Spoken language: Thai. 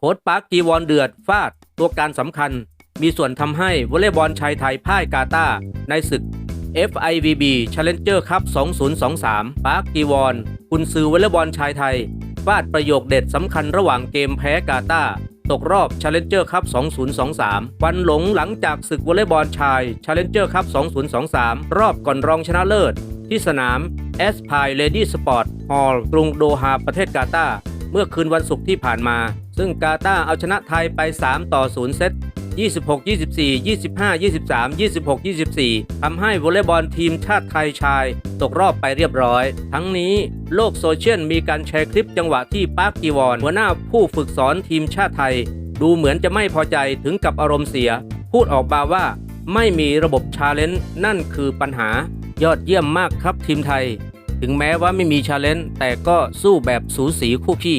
โค้ดปาร์คจีวอนเดือดฟาด ตัวการสำคัญ มีส่วนทำให้วอลเลย์บอลชายไทยพ่ายกาตาร์ในศึก FIVB Challenger Cup 2023 ปาร์คจีวอนกุนซือวอลเลย์บอลชายไทยฟาดประโยคเด็ดสำคัญระหว่างเกมแพ้กาตาร์ตกรอบ Challenger Cup 2023 วันหลงหลังจากศึกวอลเลย์บอลชาย Challenger Cup 2023 รอบก่อนรองชนะเลิศ ที่สนาม s p i Lady Sport Hall กรุงโดฮาประเทศกาตาร์เมื่อคืนวันศุกร์ที่ผ่านมา ซึ่งกาตาเอาชนะไทยไป 3 ต่อ 0 เซต 26 24 25 23 26 24 ทำให้วอลเลย์บอลทีมชาติไทยชาย ตกรอบไปเรียบร้อย ทั้งนี้โลกโซเชียลมีการแชร์คลิปจังหวะที่ปาร์คกีวอน หัวหน้าผู้ฝึกสอนทีมชาติไทย ดูเหมือนจะไม่พอใจถึงกับอารมณ์เสีย พูดออกมาว่า ไม่มีระบบชาเลนจ์นั่นคือปัญหายอดเยี่ยมมากครับทีมไทย ถึงแม้ว่าไม่มีชาเลนจ์แต่ก็สู้แบบสูสีคู่ขี้